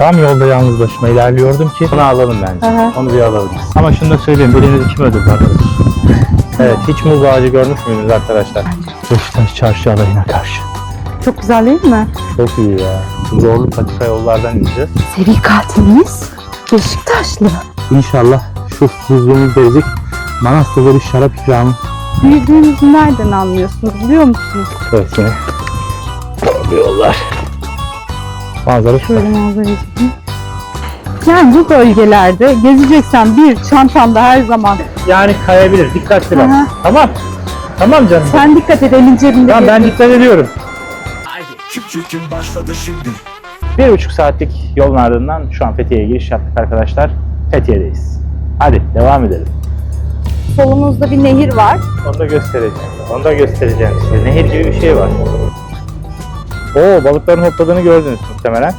Tam yolda yalnız başıma ilerliyordum ki bunu alalım bence. Hı. Onu bir alalım. Ama şunu da söyleyeyim. Birinizi kim öldürdü arkadaşlar? evet hiç muz ağacı görmüş müydünüz arkadaşlar? Beşiktaş çarşı alayına karşı. Çok güzel değil mi? Çok iyi ya. Zorlu patika yollardan ineceğiz. Seri katilimiz Beşiktaşlı. İnşallah şu buzluğumuz ezik Manastır'da bir şarap ikramı. Büyüdüğünüzü nereden anlıyorsunuz biliyor musunuz? Evet yollar. Manzara. Şöyle manzarayı çekeyim. Yani bu bölgelerde gezeceksen bir çantanda her zaman. Yani kayabilir. Dikkatli bak. Aha. Tamam. Tamam canım. Sen dikkat et elin cebinde. Tamam ben dikkat ediyorum. Haydi başladı şimdi. Bir buçuk saatlik yolun ardından şu an Fethiye'ye giriş yaptık arkadaşlar. Fethiye'deyiz. Hadi devam edelim. Solumuzda bir nehir var. Onu da göstereceğim. Onu da göstereceğim size. Nehir gibi bir şey var. Oo balıkların hopladığını gördünüz muhtemelen.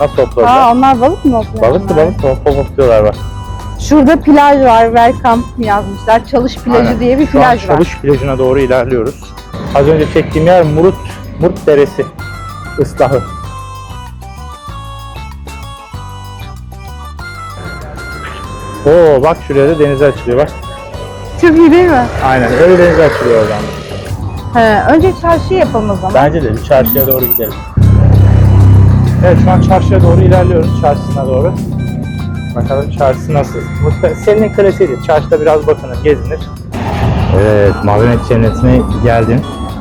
Nasıl hopladılar? Aa onlar balık mı oluyor? Balık da balık hop hop hopluyorlar bak. Şurada plaj var. Welcome yazmışlar. Çalış plajı Aynen. diye bir Şu an plaj var. Çalış plajına doğru ilerliyoruz. Az önce çektiğim yer Murut, Murt Deresi. Islahı. Oo bak şuraya da denize açılıyor bak. Çok iyi değil mi? Aynen öyle denize açılıyor oradan. He, önce çarşı yapalım o zaman. Bence de bir çarşıya doğru gidelim. Evet şu an çarşıya doğru ilerliyoruz. Çarşısına doğru. Bakalım çarşısı nasıl? Muhtemelen senin klasiğidir. Çarşıda biraz bakınır, gezinir. Evet, Mavinet Cenneti'ne geldin.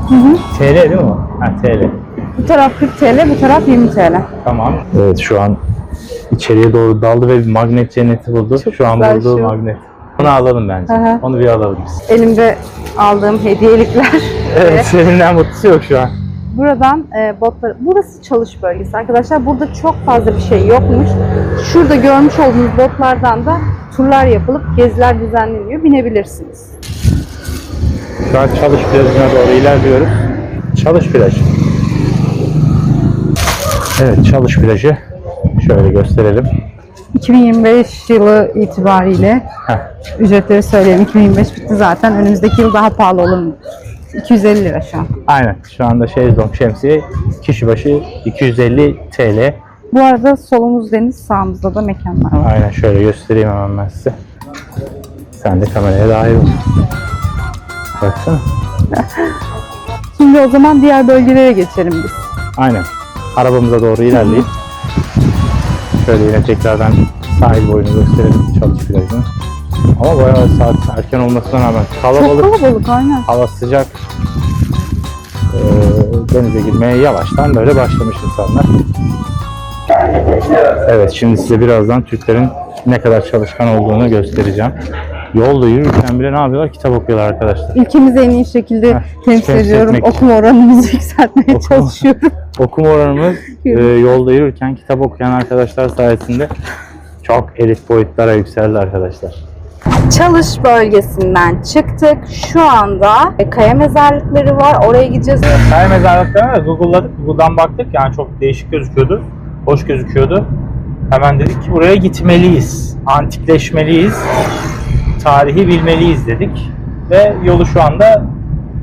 Hı hı. TL değil mi o? Ha TL. Bu taraf 40 TL, bu taraf 20 TL. Tamam. Evet şu an içeriye doğru daldı ve bir magnet cenneti buldu. Çok şu an güzel bulduğu magnet. Onu alalım bence. Hı hı. Onu bir alalım biz. Elimde aldığım hediyelikler. Evet, seninle mutlusu yok şu an. Buradan e, botlar, burası çalış bölgesi arkadaşlar. Burada çok fazla bir şey yokmuş. Şurada görmüş olduğunuz botlardan da turlar yapılıp geziler düzenleniyor. Binebilirsiniz. Şu an Çalış plajına doğru ilerliyoruz. Çalış plajı. Evet Çalış plajı. Şöyle gösterelim. 2025 yılı itibariyle Heh. ücretleri söyleyeyim. 2025 bitti zaten. Önümüzdeki yıl daha pahalı olur mu? 250 lira şu an. Aynen. Şu anda şezlong şemsiye kişi başı 250 TL. Bu arada solumuz deniz, sağımızda da mekanlar var. Aynen şöyle göstereyim hemen ben size. Sen de kameraya dahil ol. Baksana. Şimdi o zaman diğer bölgelere geçelim biz. Aynen. Arabamıza doğru ilerleyip şöyle yine tekrardan sahil boyunu gösterelim çalış plajını. Ama bayağı saat erken olmasına rağmen Çok kalabalık, kalabalık aynen. hava sıcak. Ee, denize girmeye yavaştan böyle başlamış insanlar. Evet şimdi size birazdan Türklerin ne kadar çalışkan olduğunu göstereceğim. Yolda yürürken bile ne yapıyorlar? Kitap okuyorlar arkadaşlar. Ülkemizi en iyi şekilde Heh, temsil temsil ediyorum. etmek. Okuma oranımızı yükseltmeye Okuma- çalışıyorum. Okuma oranımız e, yolda yürürken kitap okuyan arkadaşlar sayesinde çok elit boyutlara yükseldi arkadaşlar. Çalış bölgesinden çıktık. Şu anda kaya mezarlıkları var. Oraya gideceğiz. Kaya mezarlıklarına da Google'ladık. Google'dan baktık yani çok değişik gözüküyordu. Hoş gözüküyordu. Hemen dedik ki buraya gitmeliyiz. Antikleşmeliyiz. Tarihi bilmeliyiz dedik. Ve yolu şu anda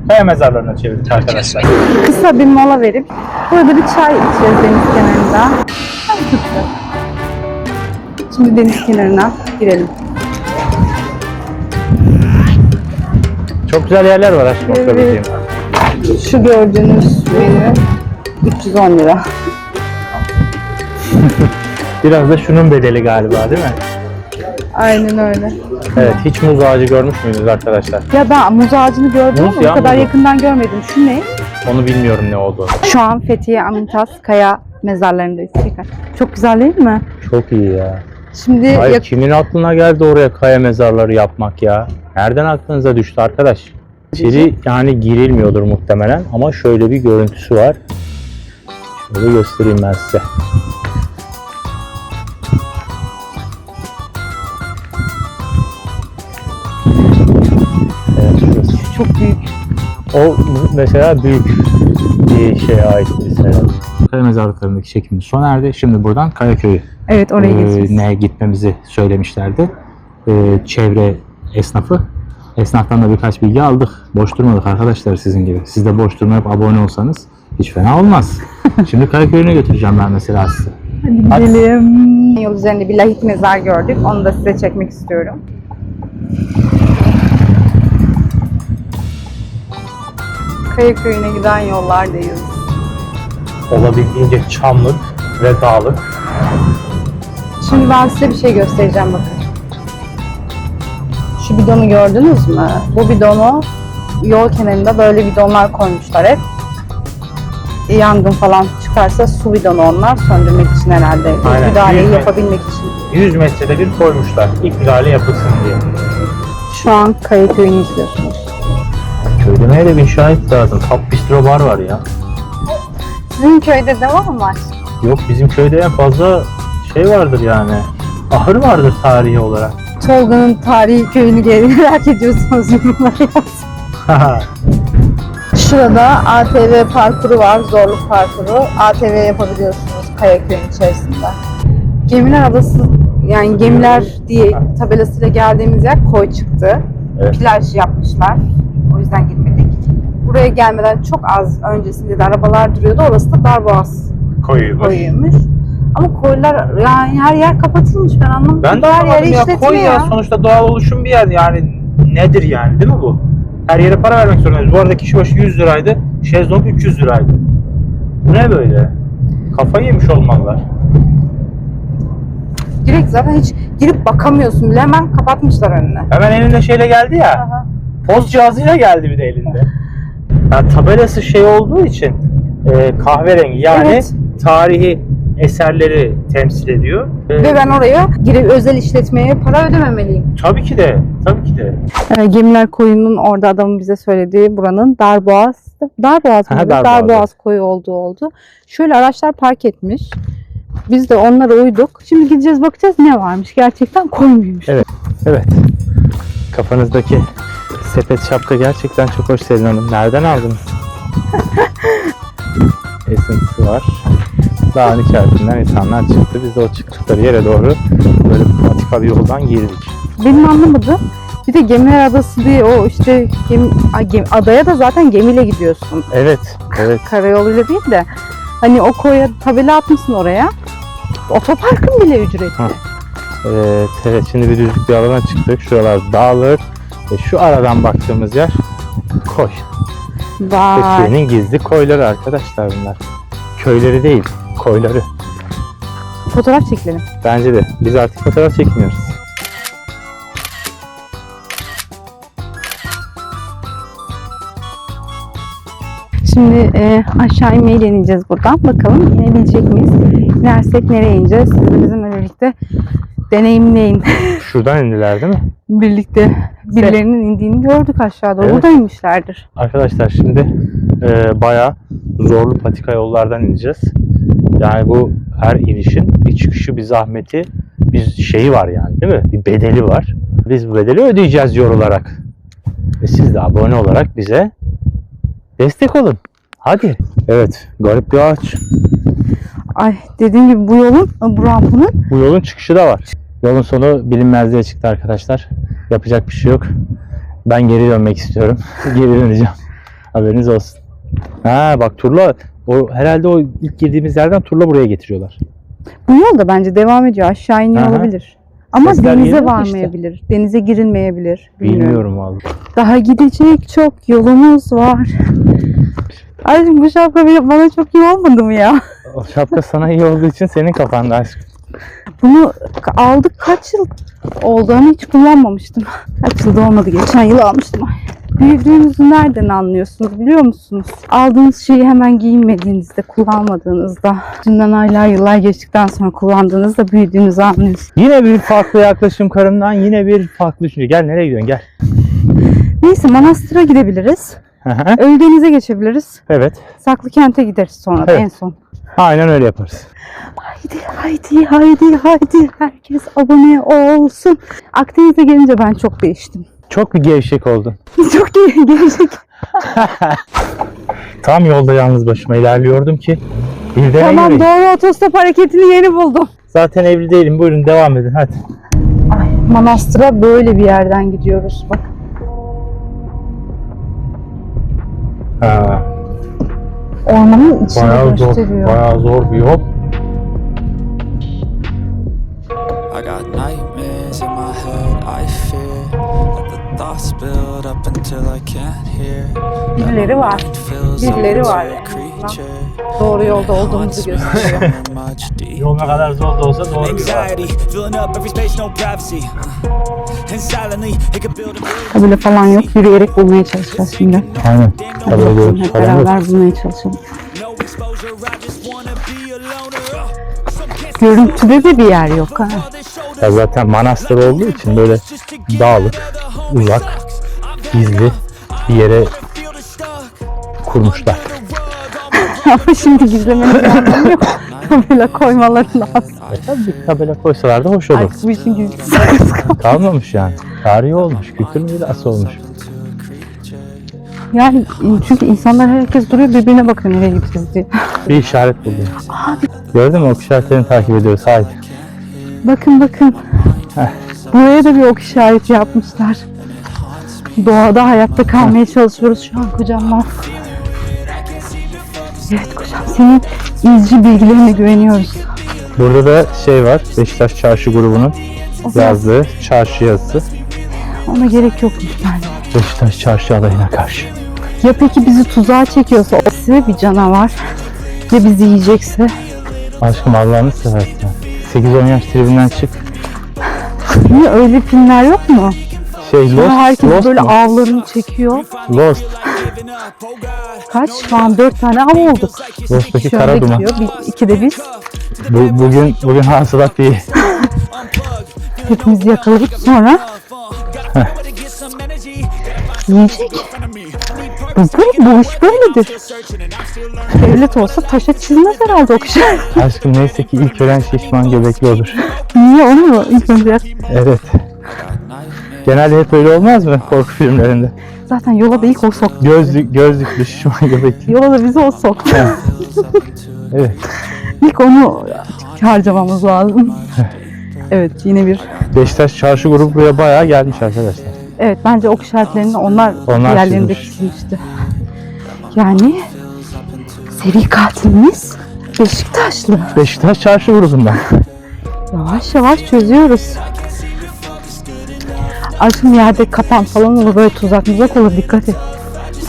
kaya mezarlarına çevirdik arkadaşlar. Kısa bir mola verip burada bir çay içeceğiz deniz kenarında. Şimdi deniz kenarına girelim. Çok güzel yerler var aşkım Evet. Şu gördüğünüz menü 310 lira. Biraz da şunun bedeli galiba değil mi? Aynen öyle. Evet hiç muz ağacı görmüş müydünüz arkadaşlar? Ya ben muz ağacını gördüm Muz ama bu kadar muz. yakından görmedim. Şu ne? Onu bilmiyorum ne olduğunu. Şu an Fethiye Amintas Kaya mezarlarındayız. Çok güzel değil mi? Çok iyi ya. Şimdi Hayır, kimin aklına geldi oraya kaya mezarları yapmak ya? Nereden aklınıza düştü arkadaş? İçeri yani girilmiyordur muhtemelen ama şöyle bir görüntüsü var. Şöyle göstereyim ben size. Evet şurası. çok büyük. O mesela büyük bir şeye ait herhalde. Kaya mezarlıklarındaki çekimimiz sona erdi. Şimdi buradan Kayaköy'ü Evet oraya e, geçeceğiz. ne gitmemizi söylemişlerdi. E, çevre esnafı. Esnaftan da birkaç bilgi aldık. Boş durmadık arkadaşlar sizin gibi. Siz de boş durmayıp abone olsanız hiç fena olmaz. Şimdi Kayaköy'üne götüreceğim ben mesela sizi. Hadi gidelim. Yol üzerinde bir lahit mezar gördük. Onu da size çekmek istiyorum. Kaya köyüne giden yollardayız. Olabildiğince çamlık ve dağlık. Şimdi ben size bir şey göstereceğim bakın. Şu bidonu gördünüz mü? Bu bidonu yol kenarında böyle bidonlar koymuşlar hep. Yangın falan çıkarsa su bidonu onlar söndürmek için herhalde. İlk Aynen, müdahaleyi büyük yapabilmek için. 100 metrede bir koymuşlar. İlk müdahale yapılsın diye. Şu an Kaya köyünü izliyorsunuz. Köylemeye de bir şahit lazım. Top bistro bar var ya. Sizin köyde de var mı aşk? Yok bizim köyde en fazla şey vardır yani. Ahır vardır tarihi olarak. Tolga'nın tarihi köyünü geri merak ediyorsanız yorumlara yazın. Şurada ATV parkuru var, zorluk parkuru. ATV yapabiliyorsunuz Kaya köyün içerisinde. Gemiler Adası, yani gemiler diye tabelasıyla geldiğimiz yer koy çıktı. Evet. Plaj yapmışlar. O yüzden girmedik. Buraya gelmeden çok az öncesinde de arabalar duruyordu. Orası da Darboğaz Koyuymuş. koyuymuş. Ama koylar yani her yer kapatılmış ben anlamadım. Ben de her yeri ya. Koy ya. ya. Sonuçta doğal oluşum bir yer yani. Nedir yani değil mi bu? Her yere para vermek zorundayız. Bu arada kişi başı 100 liraydı. Şezlong 300 liraydı. Bu ne böyle? Kafayı yemiş olmalılar. Direkt zaten hiç girip bakamıyorsun bile hemen kapatmışlar önüne. Hemen elinde şeyle geldi ya. Aha. Poz cihazıyla geldi bir de elinde. Yani tabelası şey olduğu için e, kahverengi yani Evet. tarihi eserleri temsil ediyor. E, Ve ben oraya girip özel işletmeye para ödememeliyim. tabii ki de, tabii ki de. Gemiler koyunun orada adamın bize söylediği buranın Darboğaz, Darboğaz mıydı? Darboğaz, Darboğaz koyu olduğu oldu. Şöyle araçlar park etmiş. Biz de onlara uyduk. Şimdi gideceğiz bakacağız ne varmış. Gerçekten koy muymuş? Evet. Evet. Kafanızdaki sepet şapka gerçekten çok hoş Selin Hanım. Nereden aldınız? Esintisi var. Dağın içerisinden insanlar çıktı. Biz de o çıktıkları yere doğru böyle patika bir yoldan girdik. Benim anlamadığım bir de gemiler adası diye o işte gemi, ay, gemi- adaya da zaten gemiyle gidiyorsun. Evet, evet. Karayoluyla değil de hani o koya tabela atmışsın oraya. Otoparkın bile ücretli. Ha. Evet, evet. Şimdi bir düzlük bir alana çıktık. Şuralar dağlık. Ve şu aradan baktığımız yer koy. Vay. Fethiye'nin gizli koyları arkadaşlar bunlar. Köyleri değil, koyları. Fotoğraf çekelim. Bence de. Biz artık fotoğraf çekmiyoruz. Şimdi e, aşağı inmeyi deneyeceğiz buradan. Bakalım inebilecek miyiz? İnersek nereye ineceğiz? Siz de bizimle birlikte deneyimleyin. Şuradan indiler değil mi? birlikte birilerinin indiğini gördük aşağı doğru. Evet. Burada inmişlerdir. Arkadaşlar şimdi e, bayağı zorlu patika yollardan ineceğiz. Yani bu her inişin bir çıkışı, bir zahmeti, bir şeyi var yani değil mi? Bir bedeli var. Biz bu bedeli ödeyeceğiz yor olarak. Ve siz de abone olarak bize destek olun. Hadi. Evet, garip bir ağaç. Ay dediğim gibi bu yolun, bu rampanın Bu yolun çıkışı da var. Yolun sonu bilinmezliğe çıktı arkadaşlar. Yapacak bir şey yok. Ben geri dönmek istiyorum. geri döneceğim. Haberiniz olsun. Ha bak turla o herhalde o ilk girdiğimiz yerden turla buraya getiriyorlar. bu yol da bence devam ediyor. Aşağı iniyor Aha. olabilir. Ama Sesler denize varmayabilir. Denize girilmeyebilir. Bilmiyorum. Bilmiyorum vallahi. Daha gidecek çok yolumuz var. Ay bu şapka bana çok iyi olmadı mı ya? O şapka sana iyi olduğu için senin kafanda aşk. Bunu aldık kaç yıl oldu ama hiç kullanmamıştım. Kaç yılda olmadı geçen yıl almıştım. Büyüdüğünüzü nereden anlıyorsunuz biliyor musunuz? Aldığınız şeyi hemen giyinmediğinizde, kullanmadığınızda, dünden aylar yıllar geçtikten sonra kullandığınızda büyüdüğünüzü anlıyorsunuz. Yine bir farklı yaklaşım karımdan yine bir farklı düşünce. Gel nereye gidiyorsun gel. Neyse Manastır'a gidebiliriz. Ölüdeniz'e geçebiliriz. evet. Saklı kente gideriz sonra da Evet. en son. Aynen öyle yaparız. Haydi haydi haydi haydi herkes abone olsun. Akdeniz'e gelince ben çok değiştim. Çok bir gevşek oldun. çok iyi gelecek. Tam yolda yalnız başıma ilerliyordum ki birden Tamam göreyim. doğru otostop hareketini yeni buldum. Zaten evli değilim. Buyurun devam edin hadi. Ay, Manastır'a böyle bir yerden gidiyoruz bak. He. Ormanın içini bayağı gösteriyor. Zor, bayağı zor bir yol. I got nightmares in my head, I fear that the thoughts build up until I can't Birileri var. Birileri var a yani. creature. Doğru yolda olduğumuzu gösteriyor. Somewhere much deeper. Yol ne kadar zor da olsa doğru bir var. Anxiety, filling up every space, no privacy. And silently, it can build a building. Tabela falan yok. Yürüyerek bulmaya çalışacağız şimdi. Aynen. Hadi bakalım hep beraber bulmaya çalışalım. No exposure, I just wanna be a loner. Some can't Görüntüde de bir yer yok ha. Ya zaten manastır olduğu için böyle dağlık, uzak, gizli bir yere kurmuşlar. Ama şimdi gizlemenin bir anlamı yok. Tabela koymaları lazım. Tabii bir tabela koysalar da hoş olur. bu işin gizlisi sakız. Kalmamış yani. Tarihi olmuş, kültür mirası olmuş. Yani çünkü insanlar herkes duruyor birbirine bakıyor nereye gideceğiz diye. Bir işaret buldum. Gördün mü? O işaretlerini takip ediyoruz. Haydi. Bakın bakın. Buraya da bir ok işareti yapmışlar. Doğada hayatta kalmaya çalışıyoruz şu an kocamla. Evet kocam senin izci bilgilerine güveniyoruz. Burada da şey var. Beşiktaş Çarşı grubunun O yazdığı çarşı yazısı. ona gerek yokmuş bence. Beşiktaş Çarşı adayına karşı. Ya peki bizi tuzağa çekiyorsa o size bir canavar ya bizi yiyecekse Aşkım Allah'ını seversen. 8-10 yaş tribinden çık. niye öyle filmler yok mu? Şey Sonra Lost, herkes Lost böyle mu? avlarını çekiyor. Lost. Kaç? Şu an dört tane av olduk. Lost'taki Şöyle kara duman. gidiyor. Bir, ikide biz Bu, bugün bugün hasılat iyi. hepimizi yakalayıp sonra yiyecek. Bu, bu, bu iş böyledir. Devlet olsa taşa çizmez herhalde o kişi. Aşkım neyse ki ilk ölen şişman göbekli olur. Niye onu mu ilk önce? Evet. Genelde hep öyle olmaz mı korku filmlerinde? Zaten yola da ilk o soktu. Gözlük, gözlüklü şişman göbekli. Yola da bizi o soktu. Evet. İlk onu harcamamız lazım. Evet yine bir Beşiktaş Çarşı grubu buraya bayağı gelmiş arkadaşlar. Evet bence ok işaretlerini onlar, Onlar diğerlerinde çizmiş. çizmişti. Yani seri katilimiz Beşiktaşlı. Beşiktaş Çarşı grubundan. Yavaş yavaş çözüyoruz. Aşkım yerde kapan falan olur böyle tuzak muzak olur dikkat et.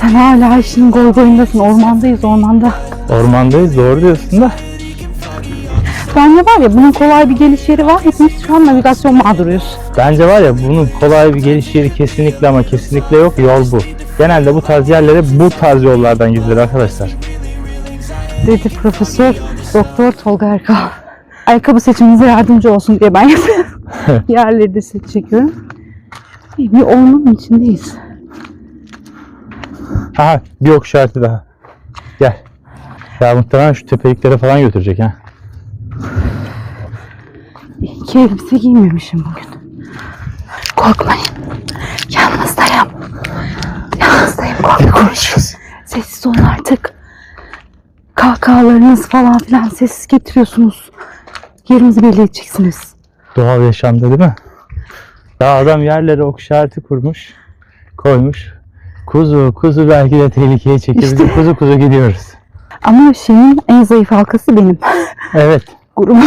Sen hala işin gol boyundasın ormandayız ormanda. Ormandayız doğru diyorsun da. Bence var ya bunun kolay bir geliş yeri var. Hepimiz şu an navigasyon mağduruyuz. Bence var ya bunun kolay bir geliş yeri kesinlikle ama kesinlikle yok. Yol bu. Genelde bu tarz yerlere bu tarz yollardan gidilir arkadaşlar. Dedi Profesör Doktor Tolga Erkal. Ayakkabı seçiminize yardımcı olsun diye ben yapıyorum. Yerleri de çekiyorum. Bir ormanın içindeyiz. Aha bir ok işareti daha. Gel. Ya muhtemelen şu tepeliklere falan götürecek ha. İki elbise giymemişim bugün. Korkmayın. Yalnızdayım. Yalnızdayım. Korkmayın. konuşuyorsun? Sessiz olun artık. Kahkahalarınız falan filan sessiz getiriyorsunuz. Yerimizi belli edeceksiniz. Doğal yaşamda değil mi? Ya adam yerlere ok işareti kurmuş. Koymuş. Kuzu, kuzu belki de tehlikeye çekebilir. İşte. Kuzu kuzu gidiyoruz. Ama şeyin en zayıf halkası benim. Evet. Grubum.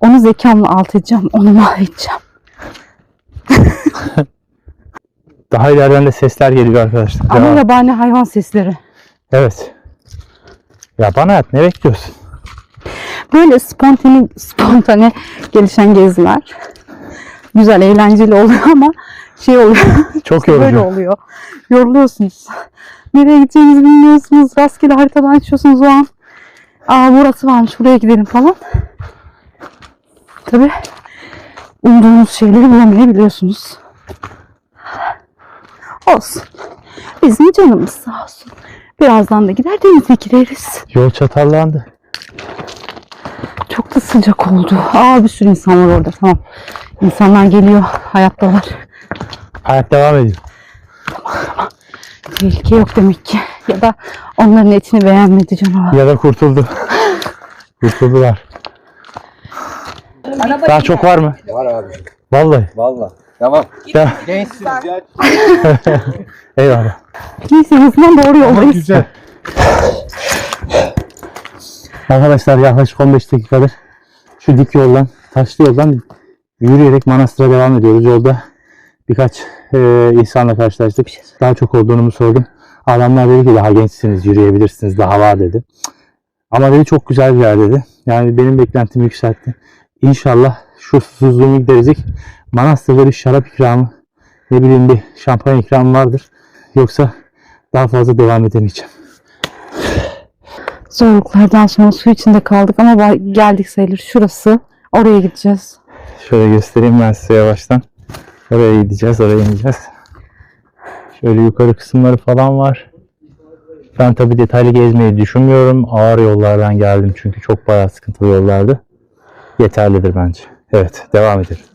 Onu zekamla alt edeceğim. Onu mahvedeceğim. Daha ileriden de sesler geliyor arkadaşlar. Ama Devam. yabani hayvan sesleri. Evet. Ya bana at ne bekliyorsun? Böyle spontane, spontane gelişen geziler. Güzel, eğlenceli oluyor ama şey oluyor. Çok böyle yorucu. oluyor. Yoruluyorsunuz. Nereye gideceğinizi bilmiyorsunuz. Rastgele haritadan açıyorsunuz o an. Aa burası varmış buraya gidelim falan. Tabi umduğunuz şeyleri bulamayabiliyorsunuz. Olsun. Bizim canımız sağ olsun. Birazdan da gider denize gireriz. Yol çatallandı. Sıcak oldu. Aa bir sürü insan var orada tamam. İnsanlar geliyor. Hayattalar. Hayat devam ediyor. Tehlike yok demek ki. Ya da onların etini beğenmedi canavar. Ya da kurtuldu. Kurtuldular. Daha çok var mı? Var abi. Vallahi. Valla. Tamam. Ya. Eyvallah. Neyse azından doğru yoldayız. Güzel. Arkadaşlar yaklaşık 15 dakikadır şu dik yoldan taşlı yoldan yürüyerek manastıra devam ediyoruz. Yolda birkaç e, insanla karşılaştık. Daha çok olduğunu mu sordum. Adamlar dedi ki daha gençsiniz yürüyebilirsiniz daha var dedi. Ama dedi çok güzel bir yer dedi. Yani benim beklentimi yükseltti. İnşallah şu susuzluğumu giderecek manastırda bir şarap ikramı ne bileyim bir şampanya ikramı vardır. Yoksa daha fazla devam edemeyeceğim. Zorluklardan sonra su içinde kaldık ama geldik sayılır. Şurası. Oraya gideceğiz. Şöyle göstereyim ben size yavaştan. Oraya gideceğiz, oraya ineceğiz. Şöyle yukarı kısımları falan var. Ben tabi detaylı gezmeyi düşünmüyorum. Ağır yollardan geldim çünkü çok bayağı sıkıntılı yollardı. Yeterlidir bence. Evet, devam edelim.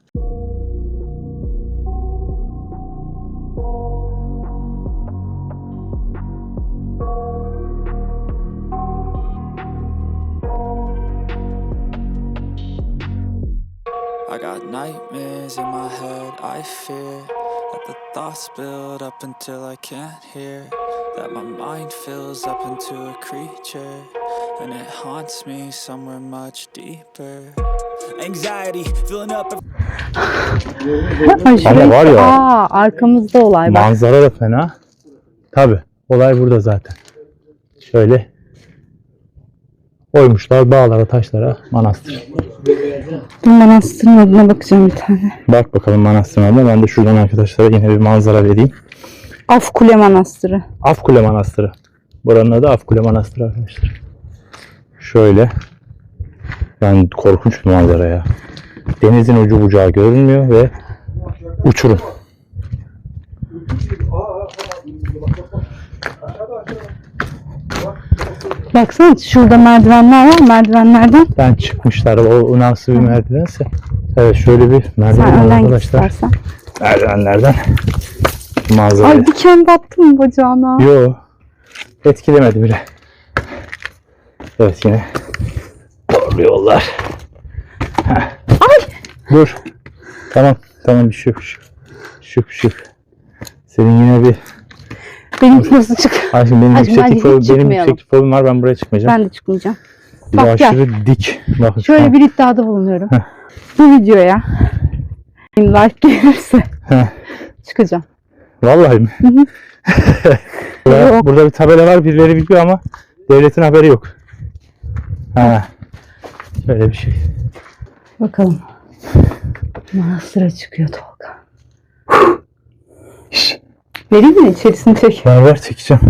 Nightmares in my head, I fear that the thoughts build up until I can't hear. That my mind fills up into a creature, and it haunts me somewhere much deeper. Anxiety filling up şurayı- var ya- Aa, arkamızda olay bak. Manzara da fena. Tabi, olay burada zaten. Şöyle koymuşlar dağlara, taşlara manastır. Bu manastırın adına bakacağım bir tane. Bak bakalım manastırın adına. Ben de şuradan arkadaşlara yine bir manzara vereyim. Afkule Manastırı. Afkule Manastırı. Buranın adı Afkule Manastırı arkadaşlar. Şöyle. Yani korkunç bir manzara ya. Denizin ucu bucağı görünmüyor ve uçurum. Baksana şurada merdivenler var. Merdivenlerden Ben çıkmışlar. O, nasıl bir merdivense. Evet şöyle bir merdiven var önden git arkadaşlar. istersen. Merdivenlerden. Manzara. Ay diken battı mı bacağına? Yo. Etkilemedi bile. Evet yine. Doğru yollar. Ay. Dur. Tamam. Tamam bir şey yok. Bir şey yok. Bir şey yok. Bir şey yok. Senin yine bir... Benim nasıl çık? Ay şimdi benim Aşkım, yükseklik bence fobim, benim çıkmayalım. yükseklik fobim var. Ben buraya çıkmayacağım. Ben de çıkmayacağım. bir bak gel. aşırı dik. Şu Şöyle bir iddiada bulunuyorum. Bu videoya like gelirse Heh. çıkacağım. Vallahi mi? burada, Yok. burada bir tabela var. Birileri biliyor ama devletin haberi yok. Ha. Şöyle bir şey. Bakalım. Manastıra çıkıyor Tolga. Vereyim mi? İçerisini çek. Ver ver çekeceğim.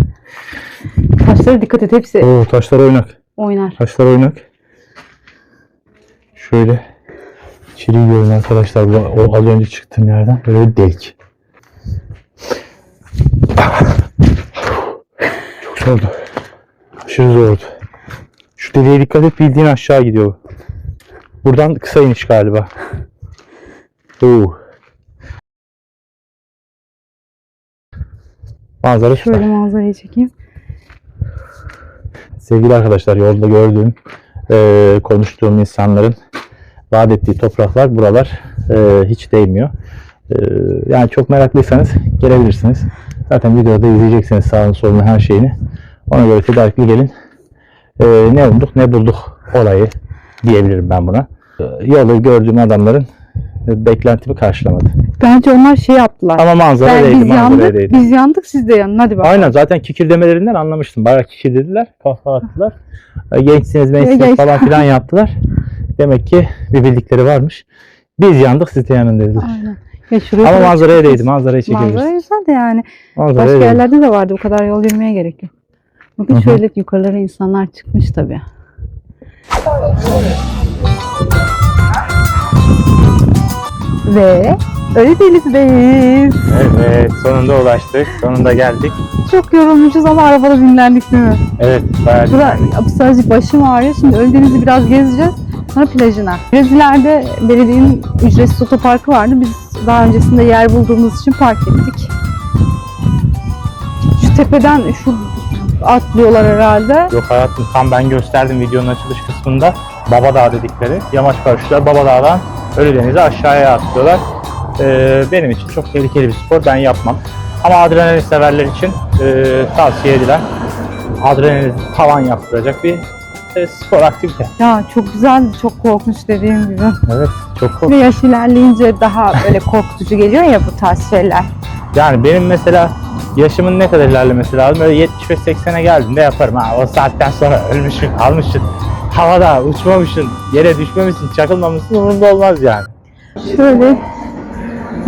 Taşlara dikkat et. Hepsi Oo taşlar oynak. oynar. Taşlar oynak. Şöyle içeri görün arkadaşlar. Bu, o az önce çıktığım yerden böyle bir delik. Çok zordu. Aşırı zordu. Şu deliğe dikkat et bildiğin aşağı gidiyor. Buradan kısa iniş galiba. Oo. Manzara süper. Şöyle manzarayı çekeyim. Sevgili arkadaşlar yolda gördüğüm, e, konuştuğum insanların vaat ettiği topraklar buralar e, hiç değmiyor. E, yani çok meraklıysanız gelebilirsiniz. Zaten videoda izleyeceksiniz sağını solunu her şeyini. Ona göre tedarikli gelin. E, ne umduk ne bulduk olayı diyebilirim ben buna. E, yolu gördüğüm adamların beklentimi karşılamadı. Bence onlar şey yaptılar. Ama manzara ben, değdi, biz manzara yandık, değdi. biz yandık siz de yanın. Hadi bak. Aynen zaten kikir demelerinden anlamıştım. Bayağı kikir dediler. Kahkaha attılar. E, Gençsiniz, gençsiniz Genç. falan filan yaptılar. Demek ki bir bildikleri varmış. Biz yandık siz de yanın dediler. Aynen. Ya Ama manzaraya değdi. Manzarayı Manzara çekebiliriz. güzel de yani. Manzaraya Başka değdi. yerlerde de vardı. Bu kadar yol yürümeye gerek yok. Bakın Hı hı. şöyle yukarılara insanlar çıkmış tabii. Ve öyle değiliz. Evet sonunda ulaştık. Sonunda geldik. Çok yorulmuşuz ama arabada dinlendik değil mi? Evet bayağı Şura sadece başım ağrıyor. Şimdi Ölüdeniz'i biraz gezeceğiz. Sonra plajına. Breziler'de belediyenin ücretsiz otoparkı vardı. Biz daha öncesinde yer bulduğumuz için park ettik. Şu tepeden şu atlıyorlar herhalde. Yok hayatım tam ben gösterdim videonun açılış kısmında. Baba Dağ dedikleri yamaç paraşütler Baba Dağ'dan Ölüdeniz'e aşağıya atlıyorlar. Ee, benim için çok tehlikeli bir spor. Ben yapmam. Ama adrenalin severler için e, tavsiye edilen adrenalin tavan yaptıracak bir işte spor aktivite. Ya çok güzel, çok korkunç dediğim gibi. Evet çok Ve korkunç. yaş ilerleyince daha böyle korkutucu geliyor ya bu tarz şeyler. Yani benim mesela yaşımın ne kadar ilerlemesi lazım? Böyle 75-80'e geldiğinde yaparım. Ha, o saatten sonra ölmüşsün, kalmışsın. Havada uçmamışsın, yere düşmemişsin, çakılmamışsın umurumda olmaz yani. Şöyle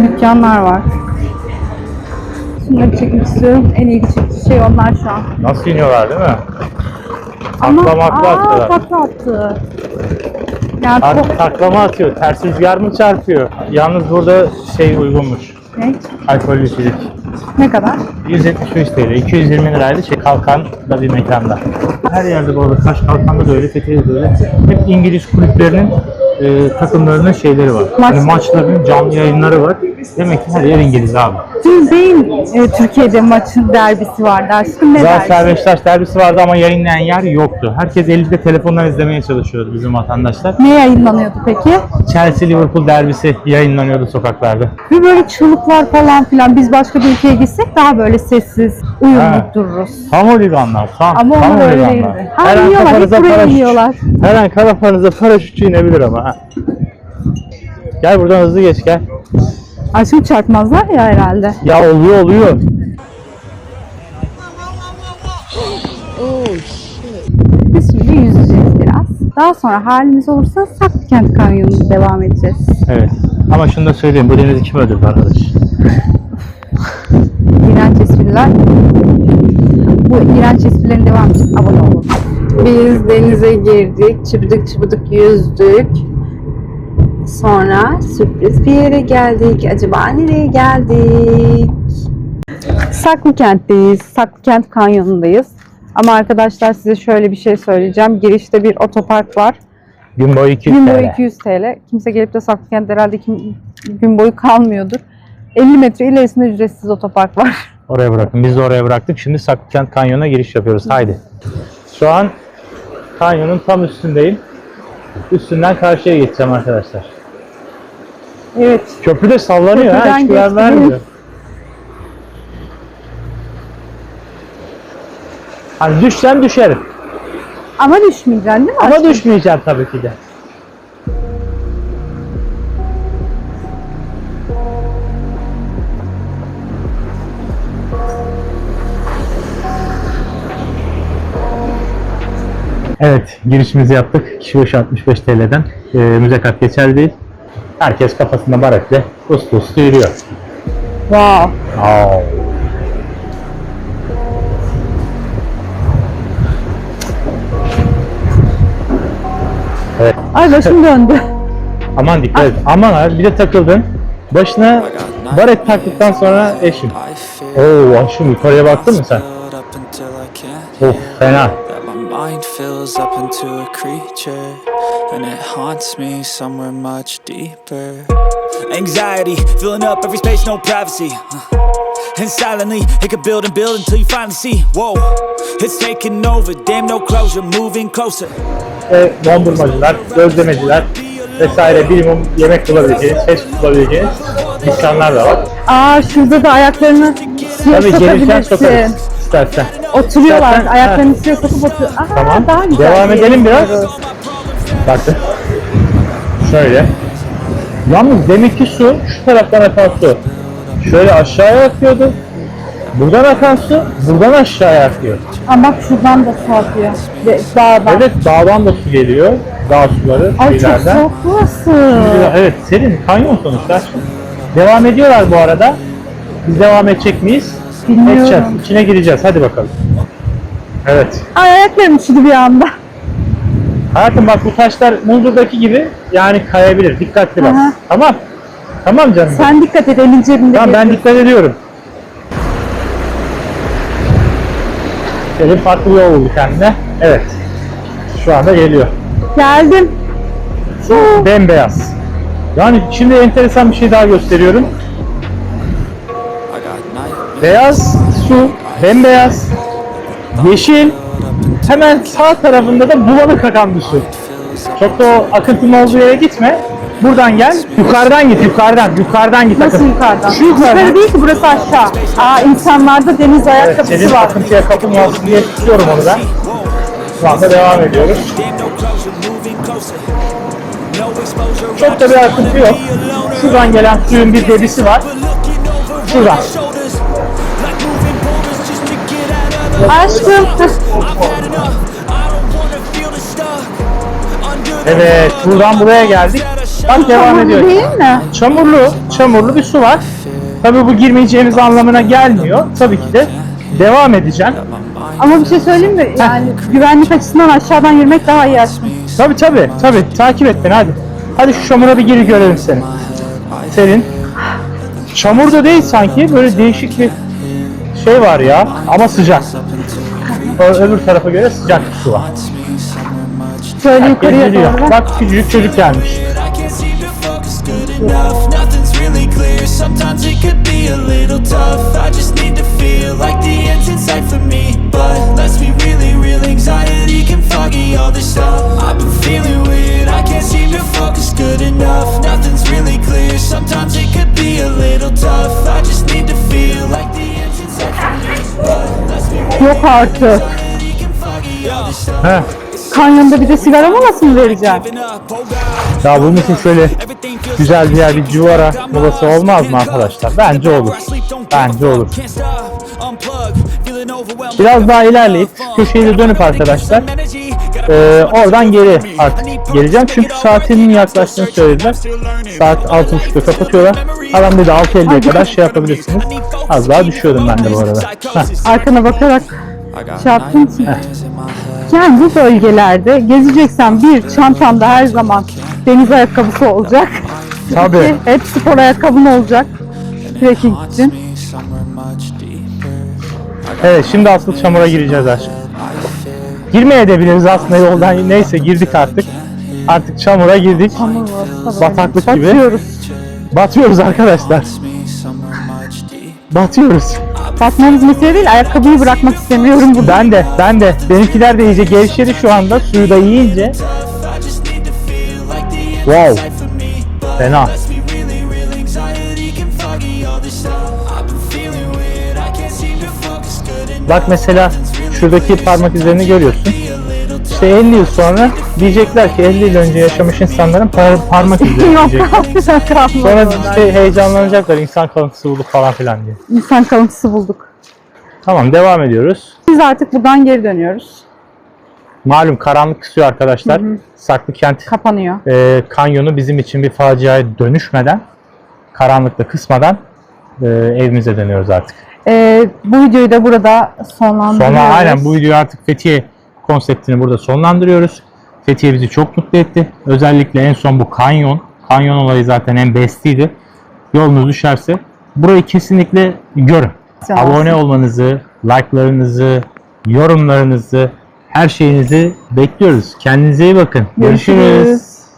dükkanlar var. Şunları çekmek istiyorum. En ilgi çekici şey onlar şu an. Nasıl iniyorlar değil mi? Ama Taklamakla aa, atıyorlar. takla attı. Yani çok... Tak, taklama atıyor. Ters rüzgar mı çarpıyor? Yalnız burada şey uygunmuş. Ne? Alkollü içecek. Ne kadar? 175 TL, 220 liraydı şey kalkan da bir mekanda. Her yerde bu arada Kaş Kalkan'da da öyle, Fethiye'de de öyle. Hep İngiliz kulüplerinin e, takımlarının şeyleri var. Maç- Yani maçlarının canlı yayınları var. Demek ki her yer İngiliz abi. Dün değil e, Türkiye'de maçın derbisi vardı aşkım. Ne Galatasaray dersin? Beşiktaş derbisi vardı ama yayınlayan yer yoktu. Herkes elinde telefondan izlemeye çalışıyordu bizim vatandaşlar. Ne yayınlanıyordu peki? Chelsea Liverpool derbisi yayınlanıyordu sokaklarda. Ve böyle çığlıklar falan filan. Biz başka bir ülkeye gitsek daha böyle sessiz, uyumlu Ha. dururuz. Tam holiganlar, tam. Ama tam onlar öyle holiganlar. değildi. Ha, Her an iniyorlar, kafanıza buraya paraşüt- iniyorlar. Her an kafanıza paraşütçü inebilir ama. Ha. Gel buradan hızlı geç gel. Aşkım çarpmazlar ya herhalde. Ya oluyor oluyor. Biz şimdi yüzeceğiz biraz. Daha sonra halimiz olursa Saklıkent Kanyonu'na devam edeceğiz. Evet. Ama şunu da söyleyeyim. Bu denizi kim öldürdü arkadaş? İğrenç espriler. Bu iğrenç esprilerin devam için abone olun. Biz denize girdik, çıbıdık çıbıdık yüzdük. Sonra sürpriz bir yere geldik. Acaba nereye geldik? Saklıkent'teyiz. Saklıkent Kanyonu'ndayız. Ama arkadaşlar size şöyle bir şey söyleyeceğim. Girişte bir otopark var. Gün boyu 200 Gün boyu TL. 200 TL. Kimse gelip de Saklıkent'te herhalde kim, gün boyu kalmıyordur. 50 metre ilerisinde ücretsiz otopark var. Oraya bırakın. Biz de oraya bıraktık. Şimdi Saklıkent Kanyonu'na giriş yapıyoruz. Haydi. Şu an kanyonun tam üstündeyim. Üstünden karşıya geçeceğim arkadaşlar. Evet. Köprü de sallanıyor ha. Köprüden Hiç güven geçti, vermiyor. Hani düşsem düşerim. Ama düşmeyeceksin değil mi? Ama aşkım? düşmeyeceğim tabii ki de. Evet, girişimizi yaptık. Kişi başı 65 TL'den. Ee, müze kart geçerli değil. Herkes kafasında baretle uslu uslu yürüyor. Wow. Aa. Evet. Ay başım döndü. Aman dikkat et. Aman abi bir de takıldın. Başına baret taktıktan sonra eşim. Oo aşkım yukarıya baktın mı sen? Of fena. And it haunts me somewhere much deeper Anxiety, filling up every space, no privacy. And silently, it could build and build until you finally see. Whoa, it's taking over. Damn, no closure, moving closer. Ve dondurmacılar, gözlemeciler vesaire minimum yemek bulabileceğiniz, fast bulabileceğiniz dükkanlar da var. Aa şurada da ayaklarını suya Tabii gelirken sokarız sokabilirsin. istersen. Oturuyorlar. İstersen- Ayaklarını suya sokup oturuyor. Aa, Tamam. Daha güzel Devam bir yere edelim biraz. gidiyoruz. Bakın. Şöyle. Yalnız deminki su şu taraftan akan su. Şöyle aşağıya akıyordu. Buradan akan su buradan aşağıya akıyor. Bak şuradan da su akıyor. De, dağdan. Evet dağdan da su geliyor. Dağ suları Ay çok ileriden. soğuk burası. Evet serin kanyon sonuçta. Devam ediyorlar bu arada. Biz devam edecek miyiz? Bilmiyorum. Edeceğiz. İçine gireceğiz. Hadi bakalım. Evet. Ay ayaklarım üşüdü bir anda. Hayatım bak bu taşlar Muldur'daki gibi yani kayabilir. Dikkatli bak. Aha. Tamam. Tamam canım. Sen dikkat et elin cebinde. Tamam ben dikkat ediyorum. Selim farklı yol buldu kendine. Evet. Şu anda geliyor. Geldim. Su. Bembeyaz. Yani şimdi enteresan bir şey daha gösteriyorum. Beyaz su, bembeyaz, yeşil, hemen sağ tarafında da bulanık akan bir su. Çok da o akıntının olduğu yere gitme. Buradan gel, yukarıdan git, yukarıdan, yukarıdan git. Nasıl akın- yukarıdan? Şu yukarıdan. Yukarı değil ki burası aşağı. Aa insanlarda deniz Evet, ayakkabısı senin var. akıntıya kapılmasın diye tutuyorum onu da. Şu anda devam ediyoruz. Çok da bir akıntı yok. Şuradan gelen suyun bir debisi var. Şuradan. The Evet, buradan buraya geldik. Bak devam değil mi? Çamurlu, çamurlu bir su var. Tabii bu girmeyeceğimiz anlamına gelmiyor. Tabii ki de devam edeceğim. Ama bir şey söyleyeyim mi? Yani güvenlik açısından aşağıdan yürümek daha iyi aşkım. Tabii tabii, tabii. Takip et beni hadi. Hadi şu çamura bir gir görelim seni. Senin. Çamur da değil sanki, böyle değişik bir şey var ya ama sıcak. O öbür tarafa göre sıcak bir su var. Şöyle yukarıya Geziliyor. doğru. Bak küçücük çocuk gelmiş. I can't seem to focus good enough. Nothing's really clear. Sometimes it could be a little tough. I just need to feel like the end's in sight for me. But let's be really real. Anxiety can foggy all this stuff. I've been feeling weird. I can't seem to focus good enough. Nothing's really clear. Sometimes it could be a little tough. I just need to feel like Yok artık. Heh. Kanyonda bir de sigara molası mı vereceğim? Ya bunun için şöyle güzel bir yer, bir civara molası olmaz mı arkadaşlar? Bence olur. Bence olur. Biraz daha ilerleyip köşeyi de dönüp arkadaşlar e, oradan geri artık geleceğim. Çünkü saatinin yaklaştığını söylediler. Saat 6.30'da kapatıyorlar. Adam dedi 6.50'ye kadar şey yapabilirsiniz. Az daha düşüyordum ben de bu arada. Heh. Arkana bakarak şey yaptığın için. Yani bu bölgelerde gezeceksen bir çantanda her zaman deniz ayakkabısı olacak. Tabii. İki, hep spor ayakkabın olacak. Trekking için. Evet şimdi asıl çamura gireceğiz aşkım. Girmeye de biliriz aslında yoldan. Neyse girdik artık. Artık çamura girdik. Bataklık gibi. Batıyoruz. Batıyoruz arkadaşlar. Batıyoruz. Batmamız mesele değil, ayakkabıyı bırakmak istemiyorum burada. Ben de, ben de. Benimkiler de iyice gevşedi şu anda. Suyu da yiyince. Wow. Fena. Bak mesela şuradaki parmak izlerini görüyorsun. İşte 50 yıl sonra diyecekler ki 50 yıl önce yaşamış insanların par- parmak izleri Yok diyecekler. kalmadı. Sonra işte heyecanlanacaklar insan kalıntısı bulduk falan filan diye. İnsan kalıntısı bulduk. Tamam devam ediyoruz. Biz artık buradan geri dönüyoruz. Malum karanlık kısıyor arkadaşlar. Saklı kent Kapanıyor. e, kanyonu bizim için bir faciaya dönüşmeden, karanlıkta kısmadan e, evimize dönüyoruz artık. Ee, bu videoyu da burada sonlandırıyoruz. Sonra aynen bu videoyu artık Fethiye konseptini burada sonlandırıyoruz. Fethiye bizi çok mutlu etti. Özellikle en son bu kanyon. Kanyon olayı zaten en bestiydi. Yolunuz düşerse burayı kesinlikle görün. Abone olmanızı, like'larınızı, yorumlarınızı, her şeyinizi bekliyoruz. Kendinize iyi bakın. Görüşürüz.